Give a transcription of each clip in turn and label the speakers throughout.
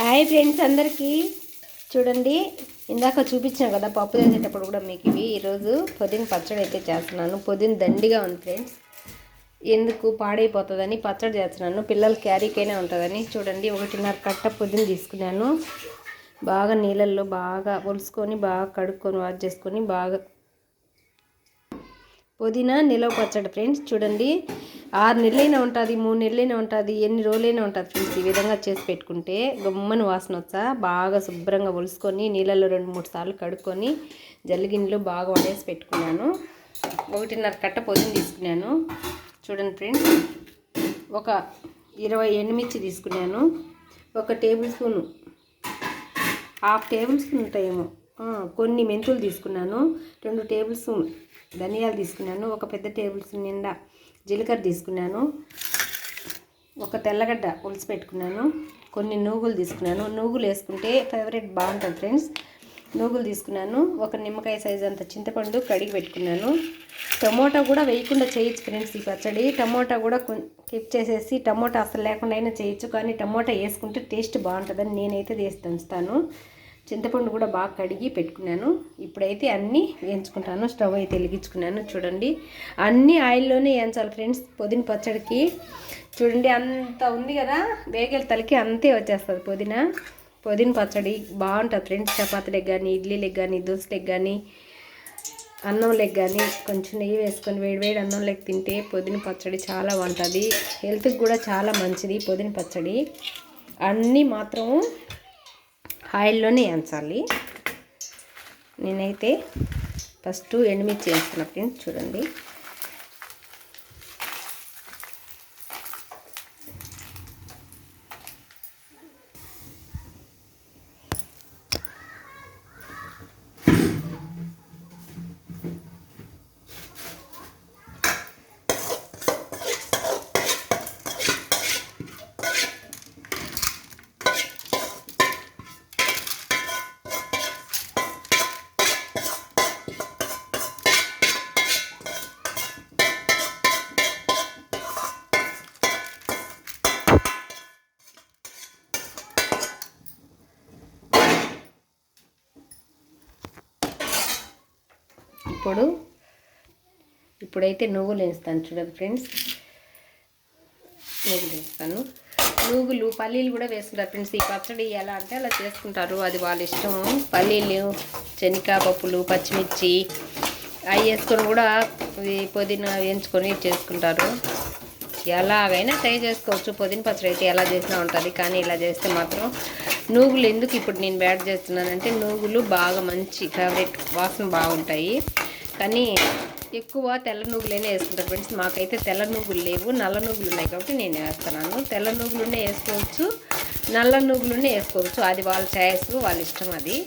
Speaker 1: Hi friends అందరికీ చూడండి ఇందాక చూపించాను కదా పప్పు చేసేటప్పుడు కూడా మీకు ఇవి. ఈరోజు పుదీన పచ్చడి అయితే చేస్తున్నాను. పుదీన దండిగా ఉంది ఫ్రెండ్స్ ఎందుకు పాడైపోతుందని పచ్చడి చేస్తున్నాను. పిల్లల క్యారీకైనా ఉంటుందని. చూడండి ఒకటిన్నర కట్ట పుదీన తీసుకున్నాను. బాగా నీళ్ళల్లో బాగా ఒలుసుకొని బాగా కడుక్కొని వాష్ చేసుకొని బాగా పుదీనా నిలవ పచ్చడి ఫ్రెండ్స్ చూడండి ఆరు నెలలైనా ఉంటుంది మూడు నెలలైనా ఉంటుంది ఎన్ని రోజులైనా ఉంటుంది ఫ్రెండ్స్ ఈ విధంగా చేసి పెట్టుకుంటే గమ్మని వాసన వచ్చా. బాగా శుభ్రంగా ఒలుసుకొని నీళ్ళల్లో రెండు మూడు సార్లు కడుక్కొని జల్లిగిన్నెలో బాగా వడేసి పెట్టుకున్నాను. ఒకటిన్నర కట్ట పొద్దున తీసుకున్నాను. చూడండి ఫ్రెండ్స్ ఒక ఇరవై ఎండుమిర్చి తీసుకున్నాను. ఒక table spoon half table spoon ఉంటాయేమో. కొన్ని మెంతులు తీసుకున్నాను. రెండు టేబుల్ స్పూన్ ధనియాలు తీసుకున్నాను. ఒక పెద్ద టేబుల్ స్పూన్ నిండా జీలకర్ర తీసుకున్నాను. ఒక తెల్లగడ్డ ఉలిసి పెట్టుకున్నాను. కొన్ని నూగులు తీసుకున్నాను. నూగులు వేసుకుంటే ఫేవరెట్ బాగుంటుంది ఫ్రెండ్స్. నూగులు తీసుకున్నాను. ఒక నిమ్మకాయ సైజ్ అంత చింతపండు కడిగి పెట్టుకున్నాను. టమోటా కూడా వేయకుండా చేయొచ్చు ఫ్రెండ్స్ ఈ పచ్చడి. టమోటా కూడా కిప్ చేసేసి టమోటా అసలు లేకుండా అయినా చేయొచ్చు. కానీ టమోటా వేసుకుంటే టేస్ట్ బాగుంటుందని నేనైతే వేసి దంచుతాను. చింతపండు కూడా బాగా కడిగి పెట్టుకున్నాను. ఇప్పుడైతే అన్నీ వేయించుకుంటాను. స్టవ్ అయితే వెలిగించుకున్నాను. చూడండి. అన్నీ ఆయిల్లోనే వేయించాలి ఫ్రెండ్స్. పుదీన పచ్చడికి. చూడండి అంత ఉంది కదా. వేగల తలకి అంతే వచ్చేస్తుంది పుదీనా. పుదీన పచ్చడి బాగుంటుంది ఫ్రెండ్స్. చపాతీలకు కానీ ఇడ్లీలకు కానీ దోశలకు కానీ అన్నంలోకి కానీ కొంచెం నెయ్యి వేసుకొని వేడి వేడి అన్నంలోకి తింటే పుదీన పచ్చడి చాలా బాగుంటుంది. హెల్త్కి కూడా చాలా మంచిది పుదీన పచ్చడి. అన్నీ మాత్రము ఆయిల్లోనే వేయించాలి. నేనైతే ఫస్ట్ ఎండుమిర్చి వేస్తున్నా ఫ్రెండ్స్ చూడండి. ఇప్పుడు. ఇప్పుడైతే నువ్వులు వేస్తాను చూడండి ఫ్రెండ్స్. నువ్వులు వేస్తాను. నువ్వులు పల్లీలు కూడా వేసుకుంటారు ఫ్రెండ్స్. ఈ పచ్చడి ఎలా అంటే అలా చేసుకుంటారు. అది వాళ్ళ ఇష్టం. పల్లీలు శనగ పప్పులు పచ్చిమిర్చి అవి వేసుకొని కూడా పుదీనా వేయించుకొని చేసుకుంటారు. ఎలాగైనా ట్రై చేసుకోవచ్చు. పుదీన పచ్చడి అయితే ఎలా చేసినా ఉంటుంది. కానీ ఇలా చేస్తే మాత్రం నూగులు ఎందుకు ఇప్పుడు నేను బ్యాడ్ చేస్తున్నానంటే నూగులు బాగా మంచి ఫేవరెట్ వాసన బాగుంటాయి. కానీ ఎక్కువ తెల్ల నూగులైనా వేసుకుంటారు ఫ్రెండ్స్. మాకైతే తెల్ల నువ్వులు లేవు నల్ల నువ్వులు ఉన్నాయి కాబట్టి నేను వేస్తున్నాను. తెల్ల నువ్వులునే వేసుకోవచ్చు నల్ల నువ్వులునే వేసుకోవచ్చు. అది వాళ్ళ చాయిస్ వాళ్ళ ఇష్టం అది.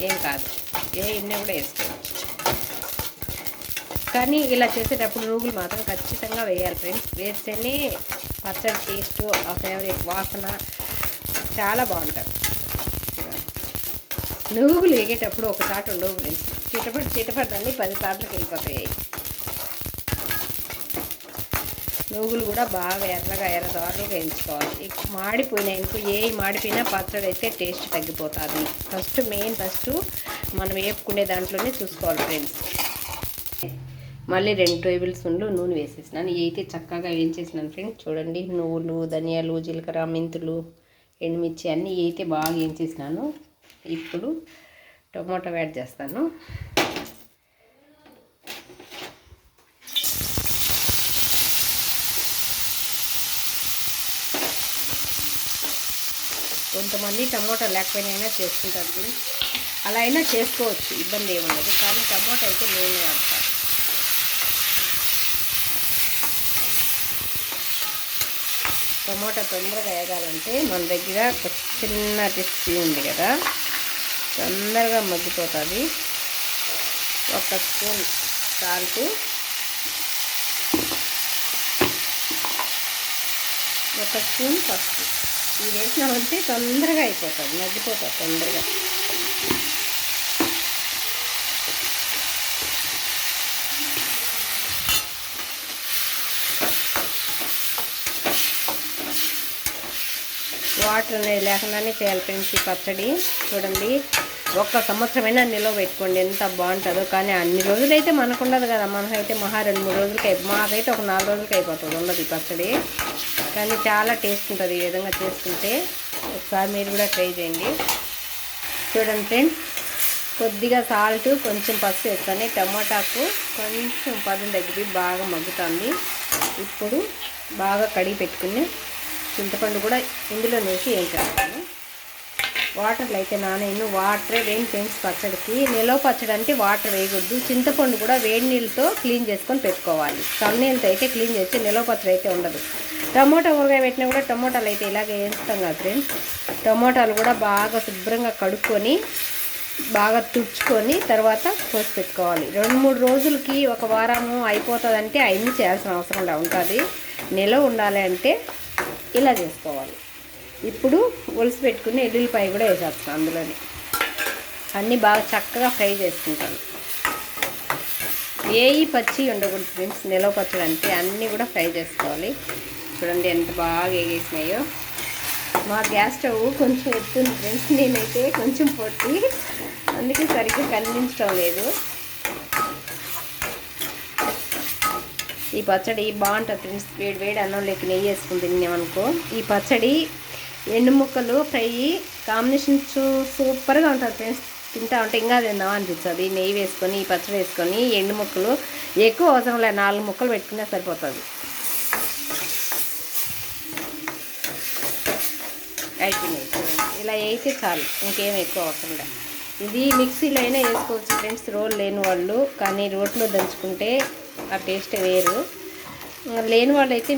Speaker 1: ఏం కాదు. ఏ ఇన్న కూడా వేసుకోవచ్చు. కానీ ఇలా చేసేటప్పుడు నువ్వులు మాత్రం ఖచ్చితంగా వేయాలి ఫ్రెండ్స్. వేస్తేనే పచ్చడి టేస్ట్ ఆ ఫేవరెట్ వాసన చాలా బాగుంటుంది. నువ్వులు వేగేటప్పుడు ఒక తాట ఉండవు. ఫ్రెండ్స్ చిటపడి చిటపడి పది సార్లు వెళ్ళిపోతాయి. నువ్వులు కూడా బాగా ఎర్రగా ఎర్ర దోరలుగా వేయించుకోవాలి మాడిపోయినాయి అనుకో ఏ మాడిపోయినా పచ్చడి అయితే టేస్ట్ తగ్గిపోతుంది. ఫస్ట్ మెయిన్ ఫస్ట్ మనం వేపుకునే దాంట్లోనే చూసుకోవాలి ఫ్రెండ్స్. మళ్ళీ రెండు టేబుల్ స్పూన్లు నూనె వేసేసినాను. ఇవి అయితే చక్కగా వేయించేసినాను ఫ్రెండ్స్. చూడండి నువ్వులు ధనియాలు జీలకర్ర మెంతులు ఎండుమిర్చి అన్నీ అయితే బాగా వేయించేసినాను. ఇప్పుడు టొమాటో యాడ్ చేస్తాను. కొంతమంది టమోటా లేకపోయినా అయినా చేసుకుంటారు అలా అయినా చేసుకోవచ్చు ఇబ్బంది ఏముండదు కానీ టమోటా అయితే నేను వాడతాను టమోటా తొందరగా వేగాలంటే మన దగ్గర ఒక చిన్న రెసిపీ ఉంది కదా. తొందరగా మగ్గిపోతుంది. ఒక స్పూన్ సాల్ట్. ఒక స్పూన్ పసుపు. ఇది వేసినామంటే తొందరగా అయిపోతుంది మగ్గిపోతుంది తొందరగా. వాటర్ వాటర్ అనేది లేకుండానే చేయాలి పచ్చడి చూడండి. ఒక్క సంవత్సరమైనా నిల్వ పెట్టుకోండి. ఎంత బాగుంటుందో. కానీ అన్ని రోజులైతే మనకు ఉండదు కదా. మనకైతే మహా రెండు మూడు రోజులకి అయిపో మాకైతే ఒక నాలుగు రోజులకి అయిపోతుంది. ఉండదు ఈ పచ్చడి. కానీ చాలా టేస్ట్ ఉంటుంది ఈ విధంగా చేసుకుంటే. ఒకసారి మీరు కూడా ట్రై చేయండి. చూడండి ఫ్రెండ్స్ కొద్దిగా సాల్ట్ కొంచెం పసుపు వేస్తాను టమాటాకు కొంచెం పదం తగ్గి బాగా మగ్గుతుంది. ఇప్పుడు బాగా కడిగి పెట్టుకుని చింతపండు కూడా ఇందులో వేసి ఏం చేస్తాను వాటర్లో అయితే నానేను వాటరే వేడి ఫ్రెండ్స్ పచ్చడికి. నిలవ పచ్చడి అంటే వాటర్ వేయకూడదు. చింతపండు కూడా వేడి నీళ్ళతో క్లీన్ చేసుకొని పెట్టుకోవాలి. చల్లనీళ్ళతో అయితే క్లీన్ చేస్తే నిలవ పచ్చడి అయితే ఉండదు. టమోటా ఊరగాయ పెట్టినా కూడా టమోటాలు అయితే ఇలాగే వేస్తాం కదా ఫ్రెండ్స్ టమోటాలు కూడా బాగా శుభ్రంగా కడుక్కొని బాగా తుడుచుకొని తర్వాత కోసి పెట్టుకోవాలి. రెండు మూడు రోజులకి ఒక వారము అయిపోతుందంటే అవన్నీ చేయాల్సిన అవసరం ఉంటుంది నిలవ ఉండాలి అంటే ఇలా చేసుకోవాలి. ఇప్పుడు ఒలిసి పెట్టుకుని ఎల్లుల్లిపాయ కూడా వేసేస్తాను అందులోని. అన్నీ బాగా చక్కగా ఫ్రై చేసుకుంటాను. ఏవి పచ్చి ఉండకూడదు ఫ్రెండ్స్ నిలవ పచ్చడి అంటే అన్నీ కూడా ఫ్రై చేసుకోవాలి. చూడండి ఎంత బాగా వేగేసినాయో. మా గ్యాస్ స్టవ్ కొంచెం ఎత్తుంది ఫ్రెండ్స్ నేనైతే కొంచెం పొట్టి. అందుకే సరిగ్గా కనిపించడం లేదు. ఈ పచ్చడి బాగుంటుంది ఫ్రెండ్స్ వేడి వేడి అన్నం లేక నెయ్యి వేసుకుని తిన్నామనుకో. ఈ పచ్చడి ఎండు ముక్కలు ఫ్రై కాంబినేషన్ చూ సూపర్గా ఉంటుంది ఫ్రెండ్స్. తింటా ఉంటే ఇంకా తిందాం అనిపిస్తుంది. నెయ్యి వేసుకొని ఈ పచ్చడి వేసుకొని ఎండు ముక్కలు. ఎక్కువ అవసరం లేదు. నాలుగు ముక్కలు పెట్టుకున్నా సరిపోతుంది. అయిపోయినాయి ఇలా వేయితే చాలు. ఇంకేం ఎక్కువ అవసరం లేదు. ఇది మిక్సీలో అయినా వేసుకోవచ్చు ఫ్రెండ్స్. రోల్ లేని వాళ్ళు. కానీ రోట్లో దంచుకుంటే ఆ టేస్ట్ వేరు. లేని వాళ్ళు అయితే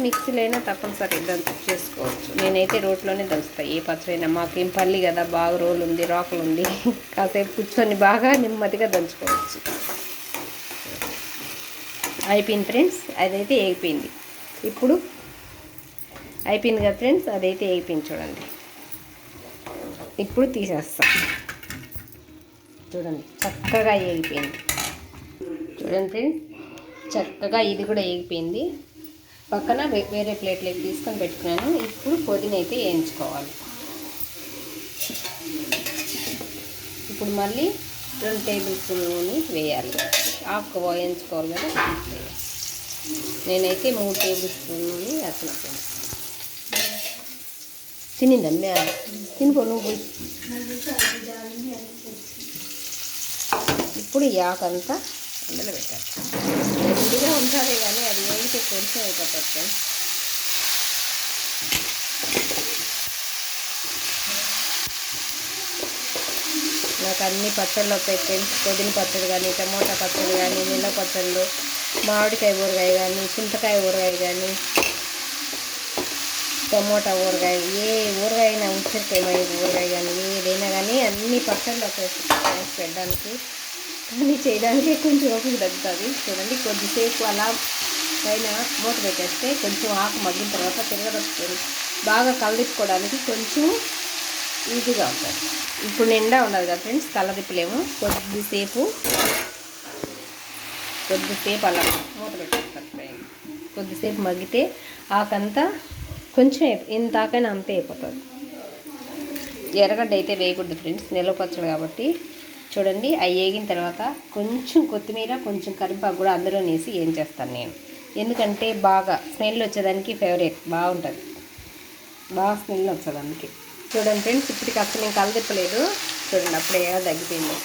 Speaker 1: తప్పనిసరి దంచు చేసుకోవచ్చు. నేనైతే రోట్లోనే దంచుతాను ఏ పచ్చడైనా మాకేం పల్లి కదా బాగా రోలు ఉంది రాకులు ఉంది. కాసేపు కూర్చొని బాగా నెమ్మదిగా దంచుకోవచ్చు. అయిపోయింది ఫ్రెండ్స్? అదైతే అయిపోయింది. ఇప్పుడు అయిపోయింది కదా ఫ్రెండ్స్? అదైతే అయిపోయింది చూడండి. ఇప్పుడు తీసేస్తాం. చూడండి చక్కగా ఏగిపోయింది చూడండి ఫ్రెండ్స్ చక్కగా ఇది కూడా ఏగిపోయింది పక్కన వేరే ప్లేట్లోకి తీసుకొని పెట్టుకున్నాను. ఇప్పుడు పుదీన అయితే వేయించుకోవాలి. ఇప్పుడు మళ్ళీ రెండు టేబుల్ స్పూన్ నూనె వేయాలి. ఆకు వేయించుకోవాలి కదా. నేనైతే మూడు టేబుల్ స్పూన్ నూనె వేస్తున్నాను. ఫ్రెండ్స్ తినిందమ్మా తినిపో నువ్వు ఇప్పుడు ఈ ఆకంతా అందులో పెట్టాలి. గట్టిగా ఉంటుంది కానీ అది వేగితే కొంచెం అయిపోతుంది ఫ్రెండ్స్ నాకు అన్ని పచ్చళ్ళు వస్తాయి ఫ్రెండ్స్. పుదీన పచ్చడి కానీ టమోటా పచ్చడి కానీ నిల్ల పచ్చళ్ళు మామిడికాయ ఊరగాయ కానీ చింతకాయ ఊరగాయ కానీ టమోటా ఊరగాయ ఏ ఊరగాయ అయినా ఉసిరికాయ ఊరగాయ కానీ ఏదైనా కానీ అన్ని పచ్చళ్ళు వస్తాయి పెట్టడానికి కానీ చేయడానికి కొంచెం ఓపిక తగ్గుతుంది. చూడండి కొద్దిసేపు అలా పైన మూత పెట్టేస్తే కొంచెం ఆకు మగ్గిన తర్వాత తిరగదొస్తుంది బాగా కలదిప్పుకోవడానికి కొంచెం ఈజీగా ఉంటుంది. ఇప్పుడు నిండా ఉండదు కదా ఫ్రెండ్స్ కలదిప్పలేము. కొద్దిసేపు కొద్దిసేపు అలా మూత పెట్టేస్తాను కొద్దిసేపు మగ్గితే ఆకంతా కొంచెం ఇంత ఆకైనా అంతే అయిపోతుంది. ఎర్రగడ్డ అయితే వేయకూడదు ఫ్రెండ్స్ నిల్వ పచ్చడి కాబట్టి. చూడండి అవి వేగిన తర్వాత కొంచెం కొత్తిమీర కొంచెం కరివేపాకు కూడా అందులో వేసి ఏం చేస్తాను నేను. ఎందుకంటే బాగా స్మెల్ వచ్చేదానికి ఫేవరెట్ బాగుంటుంది. బాగా స్మెల్ వస్తుంది అందుకే. చూడండి ఫ్రెండ్స్ ఇప్పటికి అసలు నేను కలదిప్పలేదు చూడండి అప్పుడే తగ్గిపోయింది.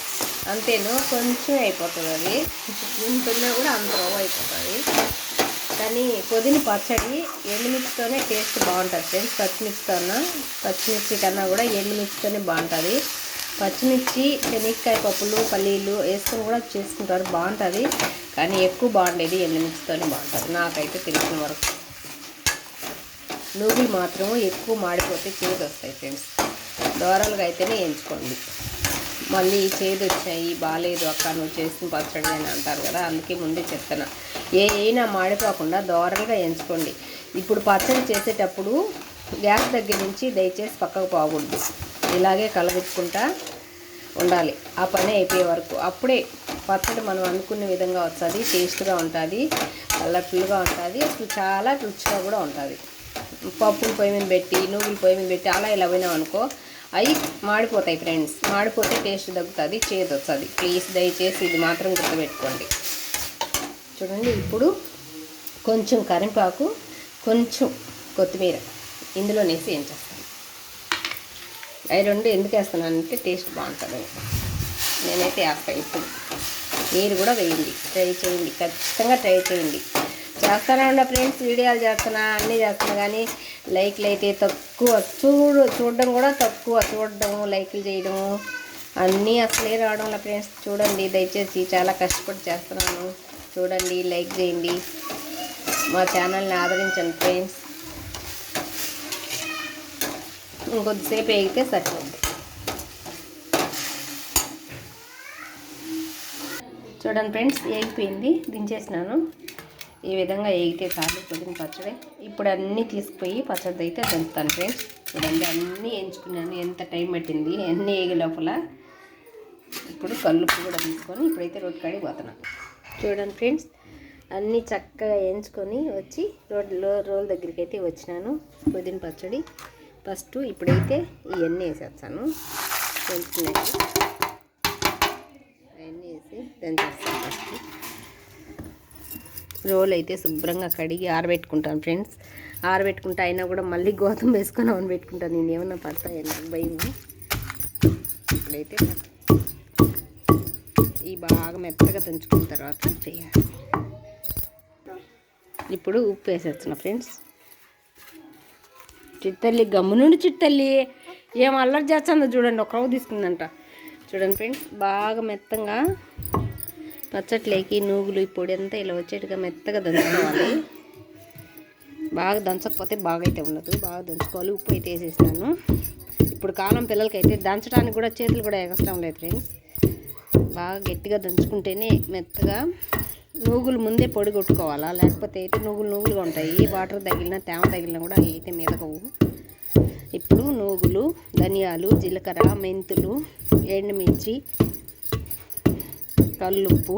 Speaker 1: అంతేను కొంచెం అయిపోతుంది అది. ఇంతున్నా కూడా అంత అయిపోతుంది. కానీ పుదీన పచ్చడి ఎండుమిర్చితోనే టేస్ట్ బాగుంటుంది ఫ్రెండ్స్ పచ్చిమిర్చితోన పచ్చిమిర్చి కన్నా కూడా ఎండుమిర్చితోనే బాగుంటుంది. పచ్చిమిర్చి శనగకాయ పప్పులు పల్లీలు వేసుకొని కూడా చేసుకుంటారు. బాగుంటుంది. కానీ ఎక్కువ బాగుండేది ఎండుమిర్చితోనే బాగుంటుంది. నాకైతే తెలిసిన వరకు నూగులు మాత్రం ఎక్కువ మాడిపోతే చేదు వస్తాయి ఫ్రెండ్స్. దూరాలుగా అయితేనే వేయించుకోండి. మళ్ళీ చేదు వచ్చాయి బాగాలేదు అక్క నువ్వు చేసిన పచ్చడి అని అంటారు కదా అందుకే ముందే చెప్తున్నా. ఏ అయినా మాడిపోకుండా దోరలుగా ఎంచుకోండి ఇప్పుడు పచ్చడి చేసేటప్పుడు గ్యాస్ దగ్గర నుంచి దయచేసి పక్కకు పోకూడదు. ఇలాగే కలబెట్టుకుంటా ఉండాలి. ఆ పని అయిపోయే వరకు. అప్పుడే పచ్చడి మనం అనుకున్న విధంగా వస్తుంది టేస్ట్గా ఉంటుంది కలర్ఫుల్గా ఉంటుంది అసలు చాలా రుచిగా కూడా ఉంటుంది. పప్పులు పొయ్యి మీద పెట్టి నువ్వులు పొయ్యి మీద పెట్టి అలా ఇలా పోయినాం అనుకో అవి మాడిపోతాయి ఫ్రెండ్స్. మాడిపోతే టేస్ట్ తగ్గుతుంది చేతి వస్తుంది. ప్లీజ్ దయచేసి ఇది మాత్రం గుర్తుపెట్టుకోండి. చూడండి ఇప్పుడు కొంచెం కరివేపాకు కొంచెం కొత్తిమీర. ఇందులో నేసి ఏం చేస్తాను? అవి రెండు ఎందుకు వేస్తున్నానంటే టేస్ట్ బాగుంటుంది. నేనైతే వేస్తాను ఇప్పుడు. మీరు కూడా వేయండి. ట్రై చేయండి. ఖచ్చితంగా ట్రై చేయండి. చేస్తానే ఉన్నా ఫ్రెండ్స్. వీడియోలు చేస్తున్నా అన్నీ చేస్తున్నా కానీ లైక్లు అయితే తక్కువ. చూడు చూడడం కూడా తక్కువ. చూడడం లైక్లు చేయడం అన్నీ అసలే రావడం ఫ్రెండ్స్ చూడండి. దయచేసి చాలా కష్టపడి చేస్తున్నాను. చూడండి లైక్ చేయండి. మా ఛానల్ని ఆదరించండి ఫ్రెండ్స్. ఇంకొద్దిసేపు వేగితే సరిపోతుంది చూడండి ఫ్రెండ్స్ వేగిపోయింది. దించేసినాను. ఈ విధంగా వేగితే చాలు పుదీన పచ్చడి. ఇప్పుడు అన్నీ తీసుకుపోయి పచ్చడి అయితే దంచుతాను ఫ్రెండ్స్. చూడండి అన్నీ ఎంచుకున్నాను ఎంత టైం పట్టింది? అన్నీ వేగే లోపల. ఇప్పుడు కల్లుప్పు కూడా తీసుకొని ఇప్పుడైతే రోడ్డు కాడికి పోతున్నాను చూడండి ఫ్రెండ్స్ అన్నీ చక్కగా ఎంచుకొని వచ్చి రోడ్లో రోల్ దగ్గరికి అయితే వచ్చినాను. పుదీన పచ్చడి. ఫస్ట్ ఇప్పుడైతే ఇవన్నీ వేసేస్తాను. తెలుసుకునేది అవన్నీ వేసి దంచేస్తాను ఫస్ట్. రోల్ అయితే శుభ్రంగా కడిగి ఆరబెట్టుకుంటాను ఫ్రెండ్స్. ఆరబెట్టుకుంటా అయినా కూడా మళ్ళీ గోధుమ వేసుకొని అవన్నీ పెట్టుకుంటాను. నేను ఏమన్నా పడతాయి? నాకు భయం. ఇప్పుడైతే ఈ బాగా మెత్తగా దంచుకున్న తర్వాత చేయాలి. ఇప్పుడు ఉప్పు వేసేస్తున్నా ఫ్రెండ్స్. చిత్తల్లి గమ్మునుండి చిట్టల్లి. ఏం అల్లరి చేస్తుందో చూడండి ఒక రవ్వ తీసుకుందంట. చూడండి ఫ్రెండ్స్ బాగా మెత్తంగా పచ్చట్లేకి నూగులు ఈ పొడి అంతా ఇలా వచ్చేట్టుగా మెత్తగా దంచుకోవాలి. బాగా దంచకపోతే బాగా అయితే ఉండదు బాగా దంచుకోవాలి. ఉప్పు అయితే వేసేసాను ఇప్పుడు కాలం పిల్లలకైతే దంచడానికి కూడా చేతులు కూడా ఎగస్టం లేదు ఫ్రెండ్స్. బాగా గట్టిగా దంచుకుంటేనే మెత్తగా నూగులు ముందే పొడి కొట్టుకోవాలా? లేకపోతే అయితే నూగులు నూగులుగా ఉంటాయి. వాటర్ తగిలినా తేమ తగిలినా కూడా అవి అయితే మెదగవు ఇప్పుడు నూగులు ధనియాలు జీలకర్ర మెంతులు ఎండుమిర్చి కల్లుప్పు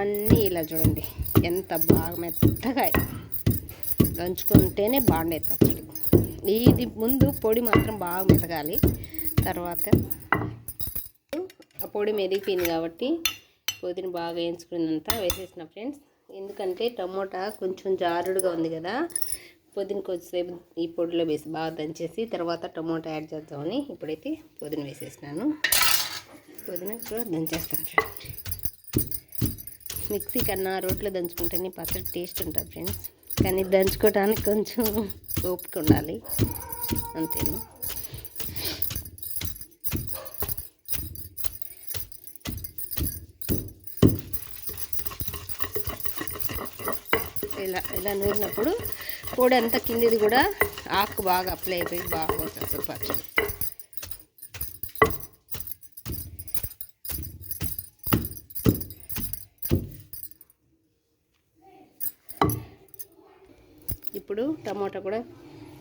Speaker 1: అన్నీ ఇలా చూడండి. ఎంత బాగా మెత్తగా దంచుకుంటేనే బాగుండేది పచ్చడి. ఇది ముందు పొడి మాత్రం బాగా మెతగాలి. తర్వాత ఆ పొడి మెరిగిపోయింది కాబట్టి పుదీన బాగా వేయించుకున్నంత వేసేసిన ఫ్రెండ్స్. ఎందుకంటే టమోటా కొంచెం జారుడుగా ఉంది కదా. పుదీన కొద్దిసేపు ఈ పొడిలో వేసి బాగా దంచేసి తర్వాత టమోటా యాడ్ చేద్దామని ఇప్పుడైతే పుదీన వేసేసినాను. పుదీన కూడా దంచేస్తాను మిక్సీ కన్నా రోట్లో దంచుకుంటేనే పచ్చడి టేస్ట్ ఉంటుంది ఫ్రెండ్స్. కానీ దంచుకోవడానికి కొంచెం ఓపిక ఉండాలి. అంతేనా? ఇలా ఇలా నూరినప్పుడు పొడి అంతా కిందిది కూడా ఆకు బాగా అప్లై అయిపోయి బాగా వచ్చేస్తుంది పచ్చడి. ఇప్పుడు టమాటా కూడా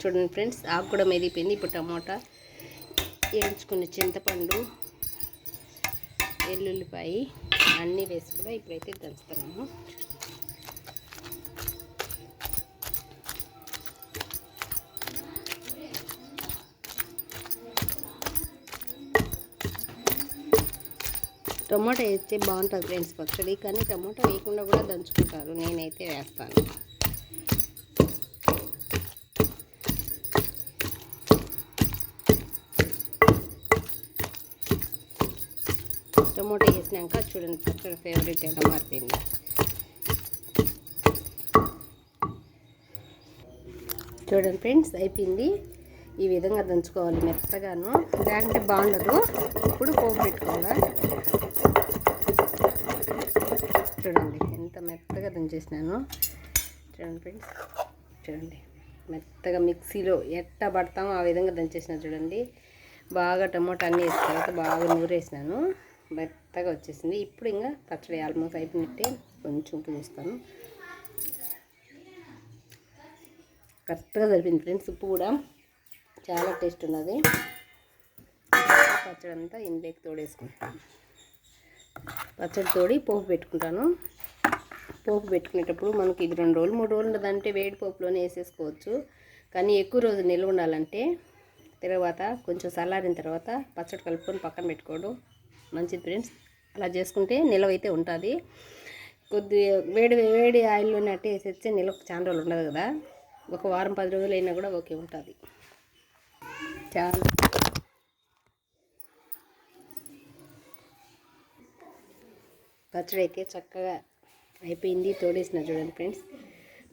Speaker 1: చూడండి ఫ్రెండ్స్ ఆకు కూడా మెదిపోయింది ఇప్పుడు టమాటా వేయించుకున్న చింతపండు వెల్లుల్లిపాయ అన్నీ వేసి కూడా ఇప్పుడైతే దంచుతున్నాము. టమాటా వేస్తే బాగుంటుంది ఫ్రెండ్స్ పచ్చడి కానీ టమాటా వేయకుండా కూడా దంచుకుంటారు. నేనైతే వేస్తాను. టమోటా వేసినాక చూడండి పచ్చడి ఫేవరెట్ ఎలా మారిపోయింది. చూడండి ఫ్రెండ్స్ అయిపోయింది. ఈ విధంగా దంచుకోవాలి మెత్తగాను. లేకుంటే బాగుండదు. ఇప్పుడు పోపు పెట్టుకోవాలి. చూడండి ఎంత మెత్తగా దంచేసినాను. చూడండి ఫ్రెండ్స్ చూడండి. మెత్తగా మిక్సీలో ఎట్ట పడతామో ఆ విధంగా దంచేసిన చూడండి. బాగా టమోటా అన్నీ వేసిన తర్వాత బాగా నూరేసినాను. మెత్తగా వచ్చేసింది. ఇప్పుడు ఇంకా పచ్చడి ఆల్మోస్ట్ అయిపోయినట్టే కొంచెం ఉప్పు చూస్తాను కరెక్ట్గా సరిపోయింది ఫ్రెండ్స్ ఉప్పు కూడా. చాలా టేస్ట్ ఉన్నది. పచ్చడి అంతా ఇంట్లోకి తోడేసుకుంటాను పచ్చడి తోడి పోపు పెట్టుకుంటాను. పోపు పెట్టుకునేటప్పుడు మనకి ఇది రెండు రోజులు మూడు రోజులు ఉండదంటే వేడి పోపులోనే వేసేసుకోవచ్చు. కానీ ఎక్కువ రోజు నిల్వ ఉండాలంటే తర్వాత కొంచెం చల్లారిన తర్వాత పచ్చడి కలుపుకొని పక్కన పెట్టుకోవడం మంచిది ఫ్రెండ్స్. అలా చేసుకుంటే నిల్వ అయితే ఉంటుంది. కొద్ది వేడి వేడి ఆయిల్లోనే అట్టే వేసేస్తే నిల్వ చాలా రోజులు ఉండదు కదా. ఒక వారం పది రోజులు అయినా కూడా ఓకే ఉంటుంది. చాలా పచ్చడి అయితే చక్కగా అయిపోయింది తోడేసిన చూడండి ఫ్రెండ్స్.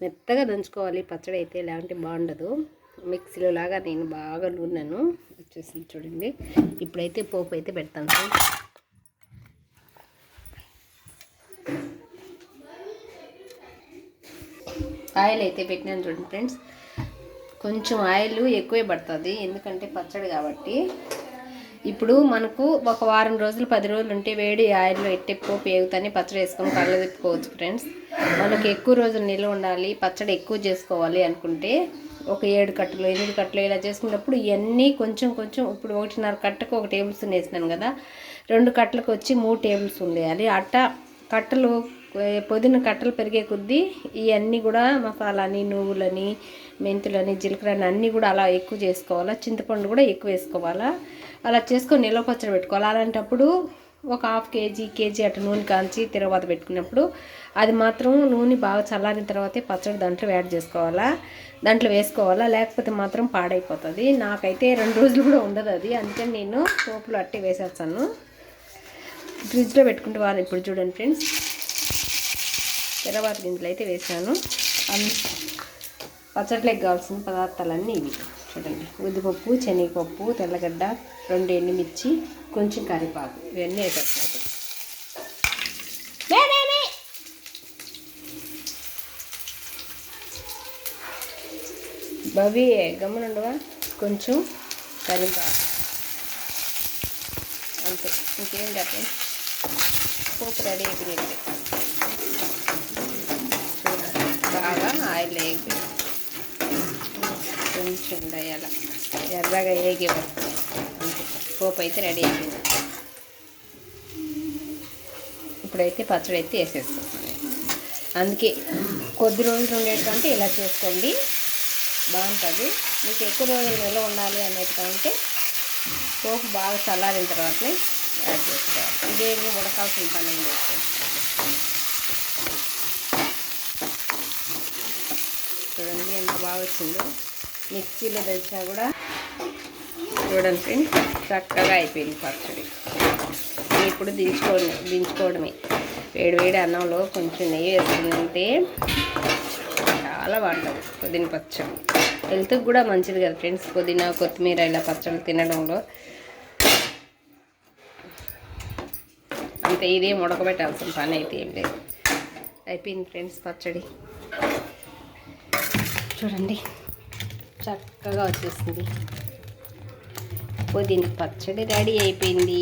Speaker 1: మెత్తగా దంచుకోవాలి పచ్చడి అయితే లేకుంటే బాగుండదు. మిక్సీలో లాగా నేను బాగా నూనెను వచ్చేసింది చూడండి. ఇప్పుడైతే పోపు అయితే పెడతాను ఫ్రెండ్స్. ఆయిల్ అయితే పెట్టినాను చూడండి ఫ్రెండ్స్. కొంచెం ఆయిల్ ఎక్కువే పడుతుంది ఎందుకంటే పచ్చడి కాబట్టి. ఇప్పుడు మనకు ఒక వారం రోజులు పది రోజులు ఉంటే వేడి ఆయిల్లో ఎట్టెక్కువ పేగుతని పచ్చడి వేసుకొని కళ్ళు తిప్పుకోవచ్చు ఫ్రెండ్స్ మనకు ఎక్కువ రోజులు నిల్వ ఉండాలి పచ్చడి ఎక్కువ చేసుకోవాలి అనుకుంటే ఒక ఏడు కట్టలు ఎనిమిది కట్టలు ఇలా చేసుకున్నప్పుడు ఇవన్నీ కొంచెం కొంచెం ఇప్పుడు ఒకటిన్నర కట్టకు ఒక టేబుల్ స్పూన్ వేసినాను కదా రెండు కట్టలకు వచ్చి మూడు టేబుల్ స్పూన్ వేయాలి. అట్ట కట్టలు పుదీన కట్టలు పెరిగే కొద్దీ ఇవన్నీ కూడా మసాలాని నువ్వులని మెంతులని జీలకర్రని అన్నీ కూడా అలా ఎక్కువ చేసుకోవాలా. చింతపండు కూడా ఎక్కువ వేసుకోవాలా. అలా చేసుకొని నిల్వ పచ్చడి పెట్టుకోవాలి. అలాంటప్పుడు ఒక హాఫ్ కేజీ కేజీ అటు నూనె కాల్చి తర్వాత పెట్టుకున్నప్పుడు అది మాత్రం నూనె బాగా చల్లారిన తర్వాతే పచ్చడి దాంట్లో యాడ్ చేసుకోవాలా. దాంట్లో వేసుకోవాలా. లేకపోతే మాత్రం పాడైపోతుంది. నాకైతే రెండు రోజులు కూడా ఉండదు అది. అందుకని నేను పోపులు అట్టి వేసేస్తాను. ఫ్రిడ్జ్లో పెట్టుకుంటే వాళ్ళు ఇప్పుడు చూడండి ఫ్రెండ్స్. తెరవాత గింజలు అయితే వేసాను. పచ్చట్లోకి కావాల్సిన పదార్థాలన్నీ ఇవి. చూడండి. ఉద్దిపప్పు శనగపప్పు తెల్లగడ్డ రెండు ఎండుమిర్చి కొంచెం కరివేపాకు. ఇవన్నీ వేసేస్తున్నాయి బవి గమ్మునుండవా కొంచెం కరివేపాకు. అంతే. ఇంకేం చెప్పండి పోపు రెడీ అయిపోయింది. బాగా వేగి కొంచెం వేయాల ఎర్రగా వేగే పోపు అయితే రెడీ అయిపోయింది ఇప్పుడైతే పచ్చడి అయితే వేసేస్తున్నాను అందుకే కొద్ది రోజులు ఉండేటంటే ఇలా చేసుకోండి బాగుంటుంది మీకు ఎక్కువ రోజులు నిల్వ ఉండాలి అనేటంటే పోపు బాగా చల్లారిన తర్వాతనే యాడ్ చేసుకోవాలి ఇదేమి ఉడకాల్సిన పని ఏం చూడండి ఎంత బాగా వచ్చిందో. మిక్సీలో దంచినా కూడా చూడండి ఫ్రెండ్స్ చక్కగా అయిపోయింది పచ్చడి. ఇప్పుడు దించుకోవడం దించుకోవడమే. వేడి వేడి అన్నంలో కొంచెం నెయ్యి వేసుకుందంటే చాలా బాగుంటుంది పుదీన పచ్చడి. హెల్త్కి కూడా మంచిది కదా ఫ్రెండ్స్ పుదీనా కొత్తిమీర ఇలా పచ్చడి తినడంలో. అంతే ఇదే ఉడకబెట్టాల్సిన పని అయితే ఏం లేదు. అయిపోయింది ఫ్రెండ్స్ పచ్చడి. చూడండి. చక్కగా వచ్చేసింది. పుదీన పచ్చడి రెడీ అయిపోయింది.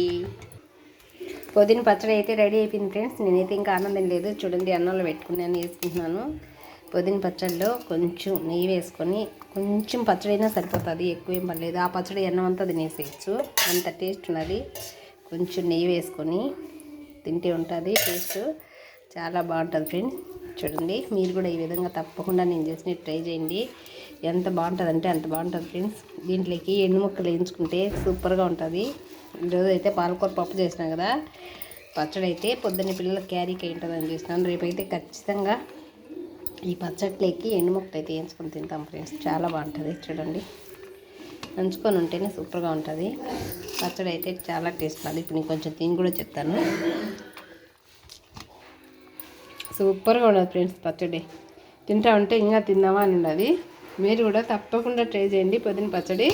Speaker 1: పుదీన పచ్చడి అయితే రెడీ అయిపోయింది ఫ్రెండ్స్. నేనైతే ఇంకా ఆనందం లేదు. చూడండి అన్నంలో పెట్టుకున్నాను వేసుకుంటున్నాను. పుదీన పచ్చడిలో కొంచెం నెయ్యి వేసుకొని కొంచెం పచ్చడి అయినా సరిపోతుంది. ఎక్కువ ఏం పర్లేదు ఆ పచ్చడి అన్నం అంతా తినేసేయచ్చు. అంత టేస్ట్ ఉన్నది. కొంచెం నెయ్యి వేసుకొని తింటే ఉంటుంది. టేస్ట్ చాలా బాగుంటుంది ఫ్రెండ్స్. చూడండి మీరు కూడా ఈ విధంగా తప్పకుండా నేను చేసిన ట్రై చేయండి. ఎంత బాగుంటుంది అంటే అంత బాగుంటుంది ఫ్రెండ్స్. దీంట్లోకి ఎండు ముక్కలు వేయించుకుంటే సూపర్గా ఉంటుంది. ఈరోజు అయితే పాలకూర పప్పు చేసినా కదా పచ్చడి అయితే పొద్దున్న పిల్లల క్యారీకి ఉంటుందని చేసినాను రేపైతే ఖచ్చితంగా ఈ పచ్చట్లోకి ఎండు ముక్కలు అయితే వేయించుకొని తింటాం ఫ్రెండ్స్. చాలా బాగుంటుంది చూడండి. నంచుకొని ఉంటేనే సూపర్గా ఉంటుంది. పచ్చడి అయితే చాలా టేస్ట్. అది ఇప్పుడు నేను కొంచెం తిని కూడా చెప్తాను. సూపర్గా ఉండదు ఫ్రెండ్స్ పచ్చడి. తింటా ఉంటే ఇంకా తిందామా అని ఉండదు మీరు కూడా తప్పకుండా ట్రై చేయండి పొద్దున పచ్చడి.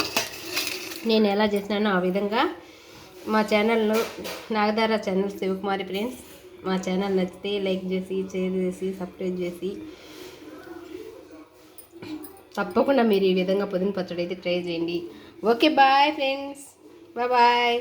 Speaker 1: నేను ఎలా చేసినానో ఆ విధంగా. మా ఛానల్లో నాగదార ఛానల్ శివకుమారి ఫ్రెండ్స్. మా ఛానల్ నచ్చితే లైక్ చేసి షేర్ చేసి సబ్స్క్రైబ్ చేసి. తప్పకుండా మీరు ఈ విధంగా పొద్దున పచ్చడి అయితే ట్రై చేయండి. Okay bye friends. బాయ్.